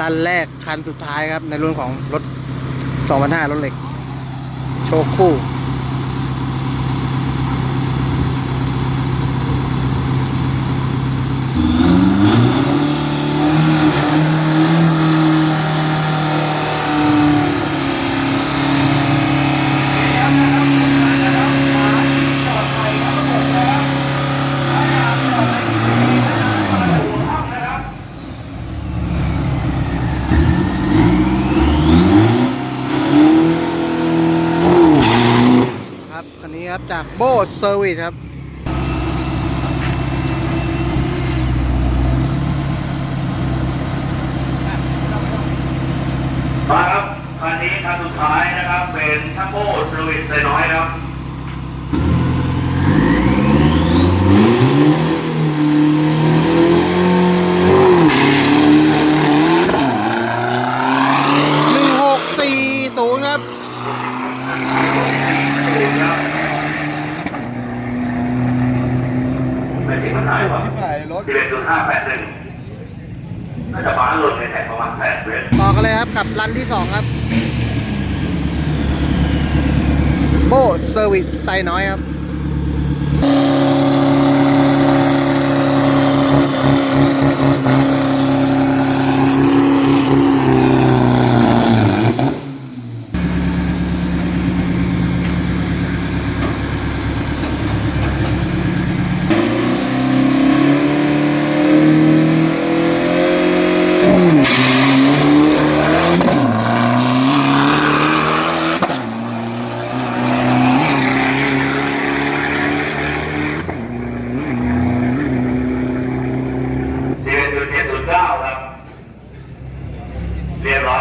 ลันแรกคันสุดท้ายครับ ในรุ่นของรถ 2,500 รถเหล็ก โชคคู่ ครับคันนี้ครับ จากโบเซอร์วิสครับมาครับคันนี้คันสุดท้ายนะครับ เป็นชัมโบ้เซอร์วิสไซน้อยครับ1640ครับ ไม่สิมันหายว่ะถ่ายรถสิบเอ็ดจุดห้าแปดหนึ่งน่าจะบ้าหล่นในแถบประมาณแปดเดือนต่อกันเลยครับกับรันที่สองครับ โบเซอร์วิสไซน้อยครับ There are